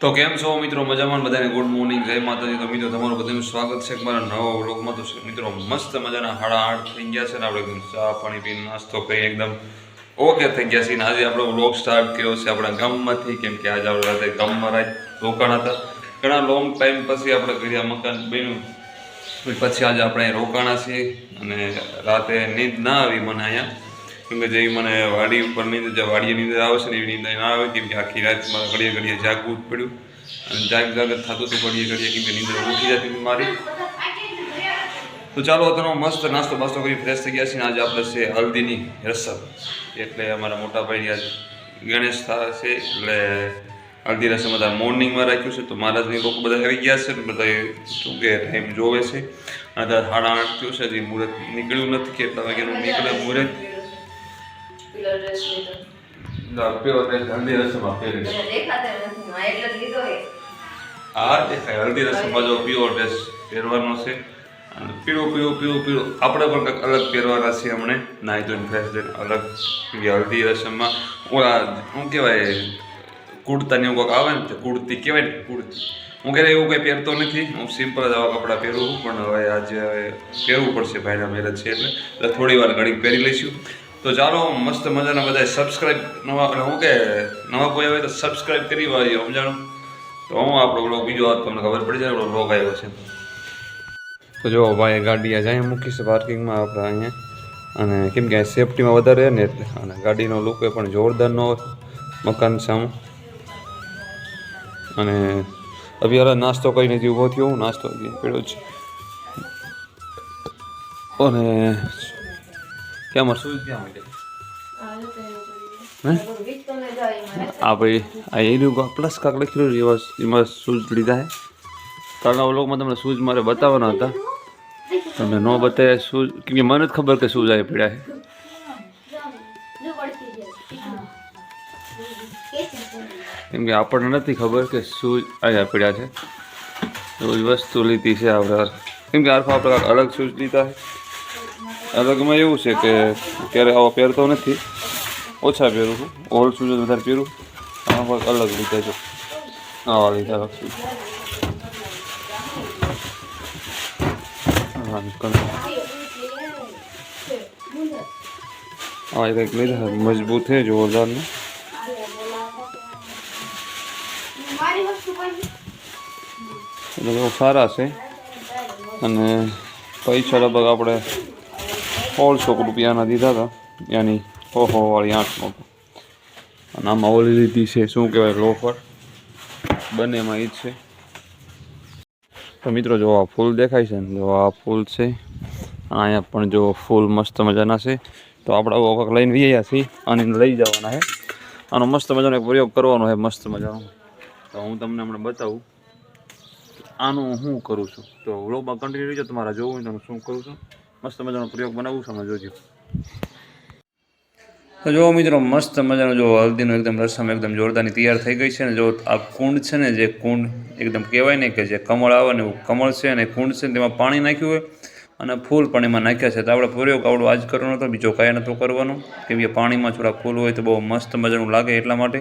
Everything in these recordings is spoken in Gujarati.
તો કેમ છો મિત્રો? મજામાં બધાને? ગુડ મોર્નિંગ જય માતાજી. તો મિત્રો, તમારું બધાનું સ્વાગત છે મારા નવા વ્લોગમાં. તો મિત્રો, મસ્ત મજાના હાડા હાડ થઈ ગયા છે ને આપણે એકદમ ચા પાણી પીને નાસ્તો કરી એકદમ ઓકે થઈ ગયા છે. આજે આપણો વ્લોગ સ્ટાર્ટ કર્યો છે આપણા ગામમાંથી. કેમ કે આજે આપણે રાતે ગામમાં રાત રોકાણ હતા. ઘણા લોંગ ટાઈમ પછી આપણે કર્યા મકાન બન્યું. પછી આજે આપણે રોકાણા છીએ અને રાતે નીંદ ના આવી મને અહીંયા. કેમ કે જે મને વાડી ઉપર અંદર જે વાડીએ નીંદ આવે છે ને એવી અંદર ના આવે, કેમ કે આખી રાત મારે ઘડીએ ઘડીએ જાગવું જ પડ્યું. અને જાગ જાગ થતું હતું ઘડીએ ઘડીએ, કેમ કે નીંદર ઉઠી જતી હતી મારી. તો ચાલો અત્યારે મસ્ત નાસ્તો બાસ્તો કરી ફ્રેશ થઈ ગયા છે ને આજે આપણે છે હલ્દીની રસમ. એટલે અમારા મોટા ભાઈની આજ ગણેશ છે, એટલે હલ્દી રસમ બધા મોર્નિંગમાં રાખ્યું છે. તો મહારાજની લોકો બધા આવી ગયા છે બધા શું કે ટાઈમ જોવે છે. અને સાડા આઠ થયું છે, હજી મુહૂર્ત નીકળ્યું નથી કેટલા વાગ્યાનું નીકળે મુહૂર્ત. પીલો ડ્રેસ લીધો હલ્દી રસમમાં પહેરી મને દેખાતો નથી હા એટલે લીધો એ. આ દેખાય હલ્દી રસમમાં જો પ્યોર ડ્રેસ પહેરવાનો છે. અને પીળો પીળું પીળું પીળો. આપણે પણ કંઈક અલગ પહેરવાના છે હમણે. નાહી ધોઈને ફ્રેશ થઈને અલગ હલ્દી રસમમાં ઓલા શું કહેવાય કુર્તા ને એવું કંઈક આવે ને કુર્તી કહેવાય ને કુર્તી. હું ક્યારે એવું કંઈ પહેરતો નથી. હું સિમ્પલ જ આવા કપડાં પહેરું છું પણ હવે આજે હવે પહેરવું પડશે ભાઈના મેરેજ છે એટલે. એટલે થોડી વાર ઘડીક પહેરી લઈશું. તો ચાલો, મસ્ત મજાના બધા સબસ્ક્રાઈબ નવા હું કે, નવા કોઈ આવે તો સબસ્ક્રાઈબ કરી વાળી સમજાણું? તો હું આપણો બ્લોગ બીજો વાત તમને ખબર પડી જાય બ્લોગ આવ્યો છે. તો જો, ભાઈ ગાડી આજે અહીંયા મૂકી છે પાર્કિંગમાં આપણે અહીંયા. અને કેમ કે સેફટીમાં વધારે રહે ને એટલે. અને ગાડીનો લુક એ પણ જોરદારનો મકાન છે આમ અને અત્યારે નાસ્તો કરીને જે ઊભો થયો, હું નાસ્તો પીડ્યો છે. અને ક્યાં મારે શું ક્યાં માટે હે? વીજ તો લઈ જાવ એમાં? આ ભાઈ આ એનું પ્લસ કાક લખેલું એવા એમાં શૂઝ લીધા હે. કાલના વ્લોગમાં તમને શૂઝ મારે બતાવવાના હતા. તમને ન બતાવ્યા શૂઝ કેમ કે મને જ ખબર કે શૂઝ આવી પડ્યા છે. કેમ કે આપણને નથી ખબર કે શૂઝ અહીંયા પડ્યા છે. એવી વસ્તુ લીધી છે આપણે કેમ કે આખો આપણે અલગ શૂઝ લીધા છે. અલગમાં એવું છે કે ક્યારે આવા પહેરતો નથી. ઓછા પહેરું છું. ઓલ્ડ શૂઝ વધારે પહેરું. આમાં પણ અલગ લીધા છે. આવા લીધા શૂઝ હા કંઈક લીધા. મજબૂત છે જોરદારનું એટલે બહુ સારા છે. અને પૈસા લગભગ આપણે સોળસો રૂપિયાના દીધા હતા યાની ઓહો વાળી આઠ નોટો અને આમાં ઓલી લીધી છે શું કહેવાય લોફર બંનેમાં એ જ છે તો મિત્રો જો આ ફૂલ દેખાય છે ને જો આ ફૂલ છે અહીંયા પણ જો ફૂલ મસ્ત મજાના છે તો આપણે વખત લઈને વ્યાયા છીએ અને લઈ જવાના છે આનો મસ્ત મજાનો એક પ્રયોગ કરવાનો છે મસ્ત મજાનો તો હું તમને હમણાં બતાવું આનું હું કરું છું તો વ્લોગમાં કન્ટિન્યુ રહેજો તમારા જોવું હોય તો શું કરું છું મસ્ત મજાનો પ્રયોગ બનાવું છું જોજો. તો જો મિત્રો, મસ્ત મજાનો જો હલ્દીનો એકદમ રસમ, એકદમ જોરદારની તૈયાર થઈ ગઈ છે ને જો આ કુંડ છે ને, જે કુંડ એકદમ કહેવાય ને કે જે કમળ આવે ને, એવું કમળ છે અને કુંડ છે તેમાં પાણી નાખ્યું હોય અને ફૂલ પણ એમાં નાખ્યા છે. તો આપણે પ્રયોગ આવડો આજ કરવાનો હતો, બીજો કાંઈ નહોતો કરવાનો, કેમ કે પાણીમાં થોડા ફૂલ હોય તો બહુ મસ્ત મજાનું લાગે એટલા માટે.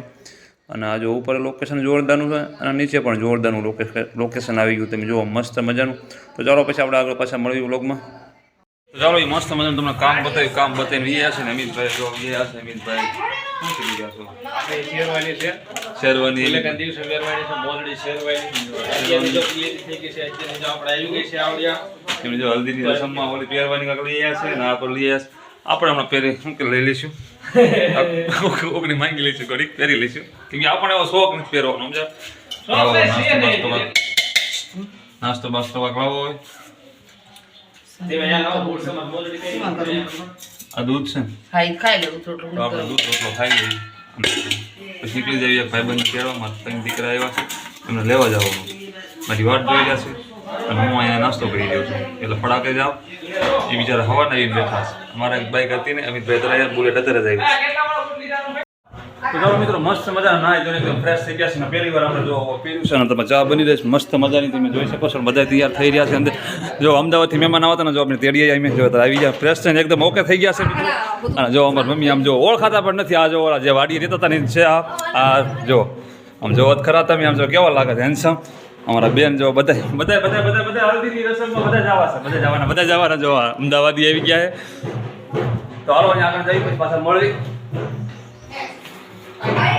અને આ જો ઉપર લોકેશન જોરદારનું છે, અને નીચે પણ જોરદારનું લોકેશન આવી ગયું, તમે જુઓ, મસ્ત મજાનું. તો ચાલો પછી આપણે આગળ પાછા મળ્યું વ્લોગમાં ચાલો એ મસ્ત મજા તમને કામ બતાવ્યું કામ બતાવીને એ હશે ને અમિતભાઈ જો એ હશે અમિતભાઈ શેરવાની આપણે હલ્દીની રસમમાં ઓલી પહેરવાની કાંઈક લઈ આવ્યા ને આ પર લઈ આપણે હમણાં પહેરી શું કે લઈ લઈશું ઓગણી માંગી લઈશું ઘડીક પહેરી લઈશું કેમ કે આપણને એવો શોખ નથી પહેરવાનો સમજા નાસ્તો. બાસ્તો લાવો હોય તેમાં યાર આવો બોર્ડ સમાન મોલડી કરી આ દૂધ છે. ને ખાઈ લેવું થોડું તો આપણે દૂધ રોટલો ખાઈ લઈએ. પછી નીકળી જઈએ ભાઈબંધ કહેવા મારા ત્રણ દીકરા આવ્યા છે. એમને લેવા જવાનું. મારી વાટ જોઈ રહ્યા છે. અને હું અહીંયા નાસ્તો કરી રહ્યો છું. એટલે ફડાકે જાઓ. એ બિચારા હવાના આવીને બેઠા છે. અમારા એક બાઈક હતી ને અમિતભાઈ ભાઈ બુલેટ અત્યારે જ આવી. તો ચાલો મિત્રો મસ્ત મજા નાય એકદમ ફ્રેશ થઈ ગયા છે ને પહેલી વાર આપણે જો પીર્યું છે ને તમે ચા બની રહી છે મસ્ત મજાની તમે જોઈ શકો છો બધા તૈયાર થઈ રહ્યા છે અંદર. જો અમદાવાદથી મહેમાન આવતા ને જો આપણે તેડીએ અમે જો આવી ગયા ફ્રેશ થઈને એકદમ ઓકે થઈ ગયા છે અને જો અમારી મમ્મી આમ જો ઓળખાતા પણ નથી આ જો ઓલા જે વાડી રહેતા હતા ને છે આ આ જો આમ જોવો જ ખરા તમે આમ જો કેવા લાગે છે હેન્ડસમ અમારા બેન જો બધા બધા બધા બધા બધા હલ્દીની રસમમાં બધા જવા છે બધા જવાના બધા જવાના જો અમદાવાદી આવી ગયા છે. તો હાલો અહીંયા આગળ જઈ પછી પાછા મળી એવા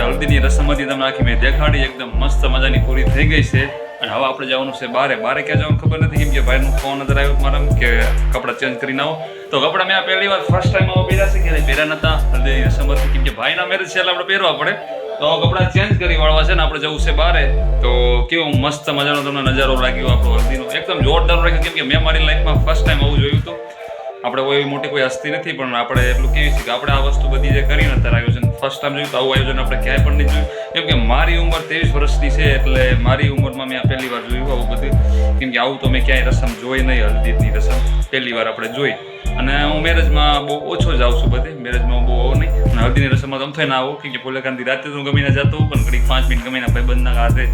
જે હતી તમને આખી મેં દેખાડી, એકદમ મસ્ત મજાની પૂરી થઈ ગઈ છે. અને હવે આપણે જવાનું છે બારે. બારે ક્યાં જવાનું ખબર નથી, કેમ કે ભાઈનું ફોન નજર આવ્યો મારા કે કપડાં ચેન્જ કરીને આવો. તો કપડાં મેં પહેલી વાર ફર્સ્ટ ટાઈમ આવો પહેર્યા છે કે પહેર્યા નતા. હલ્દીની રસમ કેમ કે ભાઈના મેરેજ છે એટલે આપણે પહેરવા પડે. તો કપડાં ચેન્જ કરી વાળવા છે ને આપણે જવું છે બારે. તો કેવું મસ્ત મજાનો તમને નજારો લાગ્યો આપણો હલ્દીનો. એકદમ જોરદાર રાખ્યો કેમ કે મેં મારી લાઈફમાં ફર્સ્ટ ટાઈમ આવું જોયું હતું. આપણે કોઈ મોટી કોઈ હસ્તી નથી, પણ આપણે એટલું કેવી છે કે આપણે આ વસ્તુ બધી જે કરીને અત્યારે આયોજન ફર્સ્ટ ટાઈમ જોયું તો આવું આયોજન આપણે ક્યાંય પણ નહીં જોયું. કેમ કે મારી ઉંમર ત્રેવીસ વર્ષની છે, એટલે મારી ઉંમરમાં મેં પહેલી વાર જોયું આવું બધું. કેમ કે આવું તો મેં ક્યાંય રસમ જોઈ નહીં હલ્દીની રસમ પહેલી વાર આપણે જોઈ. અને હું મેરેજમાં બહુ ઓછો જાઉં છું બધે મેરેજમાં બહુ આવું નહીં. અને હલ્દીની રસમમાં તો આમ થાય ના આવું, કેમ કે ફૂલેકાંતી રાતે તો હું ગમીને જતો પણ ઘડીક પાંચ મિનિટ ગમીને ભાઈબંધના હાથે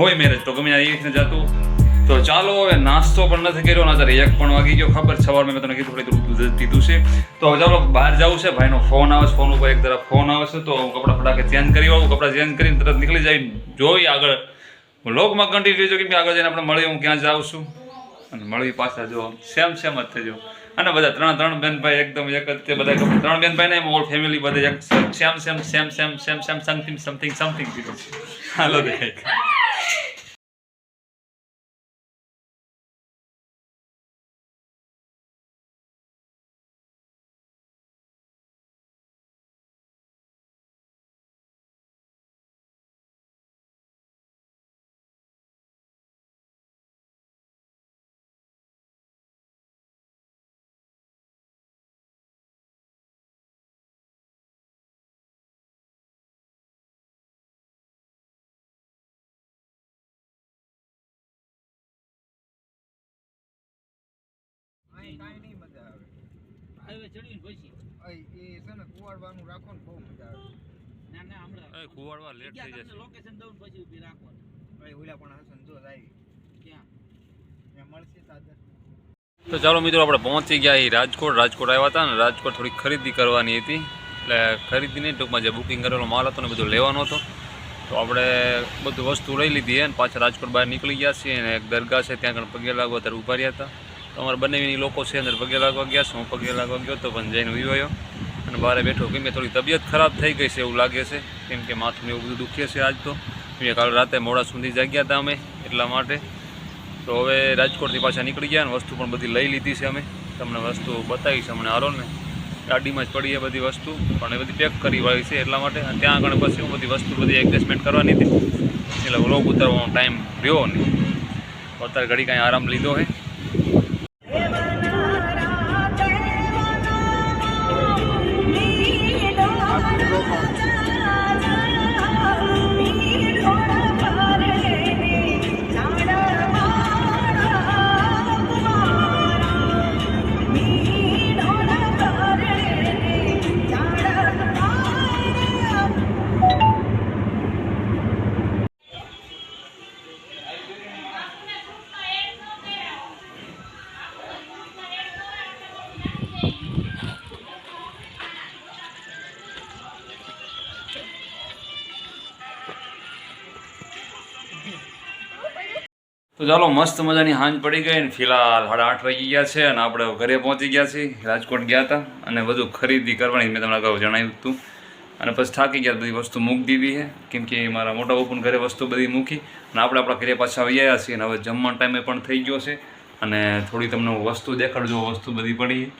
હોય મેરેજ તો ગમીને એ રીતને જતું તો ચાલો હવે નાસ્તો પણ નથી કર્યો, ના તારે એક પણ વાગી ગયો. ખબર સવાર મેં તને કીધું થોડી દૂધ પીધું છે. તો ચાલો બહાર જવું છે. ભાઈનો ફોન આવે છે ફોન ઉપર એક તરફ ફોન આવે છે. તો હું કપડાં ફટાકે ચેન્જ કરી આવું, કપડાં ચેન્જ કરીને તરત નીકળી જાય જોઈ આગળ. લોકમાં કન્ટિન્યુ જો કે આગળ જઈને આપણે મળીએ, હું ક્યાં જાઉં છું. અને મળી પાછા જો સેમ સેમ જ થજો. અને બધા ત્રણ ત્રણ બેન ભાઈ એકદમ એક જ બધા ત્રણ બેન ભાઈ ને ઓલ ફેમિલી બધે એક same same same same same same something something something કીધું હાલો, દેખાય. કાંઈ નહીં મજા આવે. હાઈવે ચડીને પછી. એ છે ને કુવાડવાનું રાખો ને બહુ મજા આવે. ના ના હમણાં કુવાડવા લેટ થઈ જશે. લોકેશન દઉં પછી ઊભી રાખવાનું. અહીં ઓલા પણ હસન જો આવી ક્યાં? ત્યાં મળશે સાદર તો ચાલો મિત્રો આપણે પહોંચી ગયા એ રાજકોટ. રાજકોટ આવ્યા હતા ને રાજકોટ થોડી ખરીદી કરવાની હતી. એટલે ખરીદીને ટૂંકમાં જે બુકિંગ કરેલો માલ હતો ને બધું લેવાનો હતો. તો આપણે બધું વસ્તુ લઈ લીધી અને પાછા રાજકોટ બહાર નીકળી ગયા છીએ અને એક દરગાહ છે ત્યાં આગળ પગે લાગવા ત્યારે ઊભા રહ્યા હતા. અમારા બંને લોકો છે અંદર પગે લાગવા ગયા છે, હું પગે લાગવા ગયો તો પણ જઈને ઊભી અને બહાર બેઠો કે મેં થોડી તબિયત ખરાબ થઈ ગઈ છે એવું લાગે છે, કેમ કે માથું એવું બધું દુખે છે આજ તો. મેં કાલ રાતે મોડા સુધી જાગ્યા હતા અમે એટલા માટે. તો હવે રાજકોટથી પાછા નીકળી ગયા અને વસ્તુ પણ બધી લઈ લીધી છે અમે. તમને વસ્તુ બતાવીશ અમને મને હારો ને ગાડીમાં જ પડી એ બધી વસ્તુ, પણ એ બધી પેક કરી વાળી છે એટલા માટે. અને ત્યાં આગળ પછી હું બધી વસ્તુ બધી એડજસ્ટમેન્ટ કરવાની હતી. એટલે વ્લોગ ઉતારવાનો ટાઈમ રહ્યો નહીં. અત્યારે ઘડી કાંઈ આરામ લીધો છે તો ચાલો, મસ્ત મજાની હાંજ પડી ગઈ ને ફિલહાલ સાડા આઠ વાગી ગયા છે અને આપણે ઘરે પહોંચી ગયા છીએ. રાજકોટ ગયા હતા અને બધું ખરીદી કરવાની મેં તમને અગાઉ જણાવ્યું હતું. અને પછી થાકી ગયા, બધી વસ્તુ મૂકી દીધી છે. કેમ કે મારા મોટા બાપુને ઘરે વસ્તુ બધી મૂકી અને આપણે આપણા ઘરે પાછા આવી ગયા છીએ અને હવે જમવાનો ટાઈમે પણ થઈ ગયો છે. અને થોડી તમને વસ્તુ દેખાડજો, વસ્તુ બધી પડી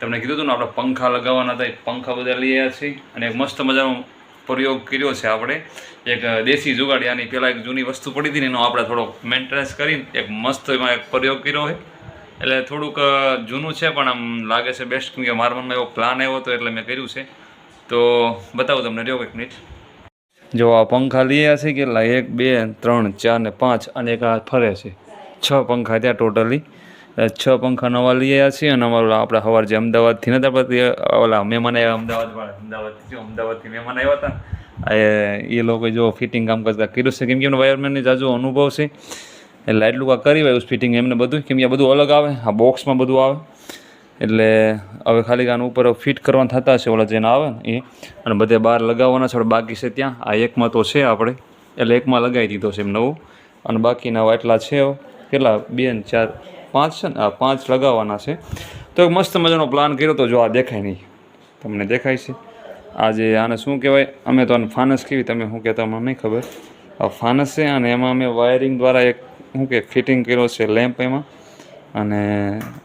તમને કીધું હતું ને, આપણે પંખા લગાવવાના હતા, એ પંખા બધા લઈ આવ્યા છીએ. અને મસ્ત મજાનો પ્રયોગ કર્યો છે આપણે. એક દેશી જુગાડી આની પહેલાં એક જૂની વસ્તુ પડી હતી ને એનો આપણે થોડોક મેન્ટેનન્સ કરીને એક મસ્ત એમાં એક પ્રયોગ કર્યો હોય એટલે થોડુંક જૂનું છે પણ આમ લાગે છે બેસ્ટ કે મારા મનમાં એવો પ્લાન આવ્યો હતો એટલે મેં કર્યું છે. તો બતાવું તમને રહ્યો એક મિનિટ જો આ પંખા લઈએ છે કેટલા? એક, બે, ત્રણ, ચાર ને પાંચ અને એક આ ફરે છે. છ પંખા ત્યાં ટોટલી છ પંખા નવા લઈ આવ્યા છીએ અને અમારું આપણે સવાર જે અમદાવાદથી નતા પડતી ઓલા મહેમાન આવ્યા અમદાવાદવાળા અમદાવાદથી જો, અમદાવાદથી મહેમાન આવ્યા હતા. એ લોકોએ જો ફિટિંગ કામ કરતા કર્યું છે. કેમ કે એમને વાયરમેનની જાજો અનુભવ છે. એટલે એટલું આ કરી વાયું ફિટિંગ એમને બધું. કેમ કે બધું અલગ આવે, આ બોક્સમાં બધું આવે. એટલે હવે ખાલી આનું ઉપર ફિટ કરવાના થતા છે ઓલા જેના આવે એ. અને બધે બહાર લગાવવાના છે બાકી છે ત્યાં. આ એકમાં તો છે આપણે. એટલે એકમાં લગાવી દીધો છે એમ નવું. અને બાકીના એટલા છે કેટલા? બે ને ચાર. પાંચ છે ને, આ પાંચ લગાવવાના છે. તો એક મસ્ત મજાનો પ્લાન કર્યો તો જો આ દેખાય નહીં. તમને દેખાય છે. આજે આને શું કહેવાય? અમે તો આને ફાનસ કેવી તમે શું કહેતા મને નહીં ખબર. આ ફાનસ છે અને એમાં અમે વાયરિંગ દ્વારા એક, શું કે ફિટિંગ કર્યો છે લેમ્પ એમાં. અને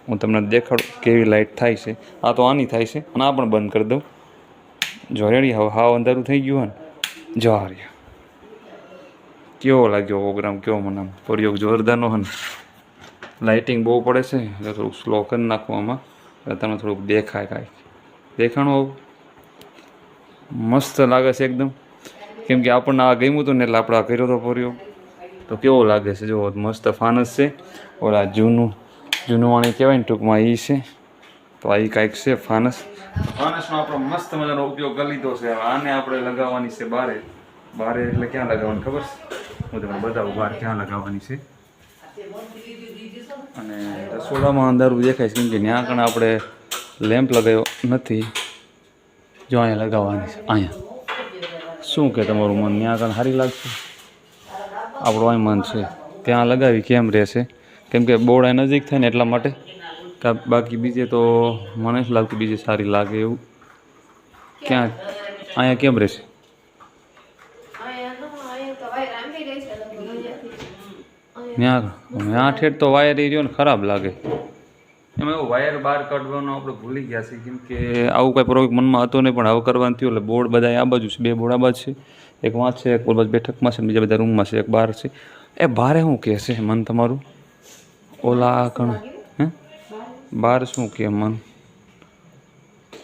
હું તમને દેખાડું કેવી લાઇટ થાય છે. આ તો આની થાય છે. અને આ પણ બંધ કરી દઉં. જો રેડી હવે હાવ અંધારું થઈ ગયું હોય ને. જો આ કેવો લાગ્યો પ્રોગ્રામ કેવો મને પ્રયોગ જોરદારનો હે ને? લાઇટિંગ બહુ પડે છે, એટલે થોડુંક સ્લો કરી નાખું આમાં. એટલે તમને થોડુંક દેખાય કાંઈક દેખાણું મસ્ત લાગે છે એકદમ. કેમ કે આપણને આ ગમ્યું હતું ને, એટલે આપણે આ કર્યો હતો પ્રયોગ તો કેવો લાગે છે? જો મસ્ત ફાનસ છે. ઓલા જૂનું જૂનું વાણી કહેવાય ને, ટૂંકમાં એ છે. તો આ કાંઈક છે, ફાનસ. ફાનસનો આપણો મસ્ત મજાનો ઉપયોગ કરી લીધો છે. આને આપણે લગાવવાની છે બારે. બારે એટલે ક્યાં લગાવવાની ખબર છે? હું તમને બતાવું બહાર ક્યાં લગાવવાની છે. અને રસોડામાં અંધારું દેખાય છે કેમ કે ત્યાં કણ આપણે લેમ્પ લગાવ્યો નથી. જો અહીંયા લગાવવાની છે. અહીંયા. શું કે તમારું મન? ત્યાં કણ સારી લાગશે? આપણું અહીં મન છે. ત્યાં લગાવી કેમ રહેશે? કેમ કે બોર્ડ નજીક થાય ને એટલા માટે કે બાકી બીજે તો મને જ લાગતું બીજે સારી લાગે એવું. ક્યાં? અહીંયા કેમ રહેશે અહીંયા નો, અહીંયા તો વાયર આંબી ગઈ છે લગભગ અહીંયાથી. ત્યાં ત્યાં ઠેઠ તો વાયર એ રહ્યો ને ખરાબ લાગે. એમાં એવું વાયર બહાર કાઢવાનો આપણે ભૂલી ગયા છે કેમ કે આવું કાંઈ પ્રોજેક્ટ મનમાં હતો નહીં પણ હવે કરવાનું થયું એટલે બોર્ડ બધા આ બાજુ છે બે બોર્ડ આ બાજુ છે. એક વાંચ છે એક બોલ બાજુ બેઠકમાં છે બીજા બધા રૂમમાં છે એક બહાર છે. એ બારે શું કહે છે મન તમારું? ઓલા કણ હે? બહાર શું કહે મન?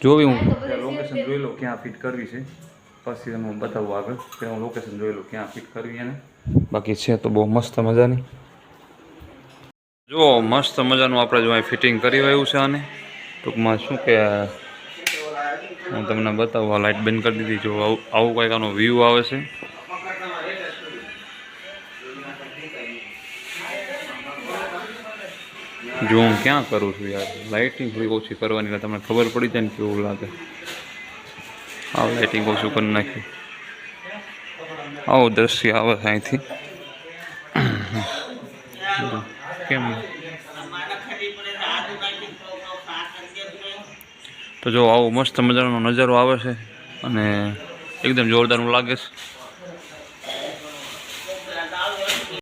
જોવી હું. લોકેશન જોઈ લઉં ક્યાં ફિટ કરવી છે. પછી હું બતાવું આગળ. કે હું લોકેશન જોઈ લઉં ક્યાં ફિટ કરવી એને. બાકી છે તો બહુ મસ્ત મજાની. જો મસ્ત મજાનું આપણે જો અહીં ફિટિંગ કરી રહ્યું છે આને. ટૂંકમાં શું કે, હું તમને બતાવું, આ લાઇટ બંધ કરી દીધી. જો આવું કંઈક આનો વ્યૂ આવે છે. જો હું ક્યાં કરું છું યાર? લાઇટિંગ થોડી ઓછી કરવાની તમને ખબર પડી જાય ને કેવું લાગે. આવું લાઇટિંગ ઓછું કરી નાખ્યું આવું દ્રશ્ય આવે અહીંથી. કેમ તો જો આવો મસ્ત મજાનો નજારો આવે છે અને એકદમ જોરદારનું લાગે છે.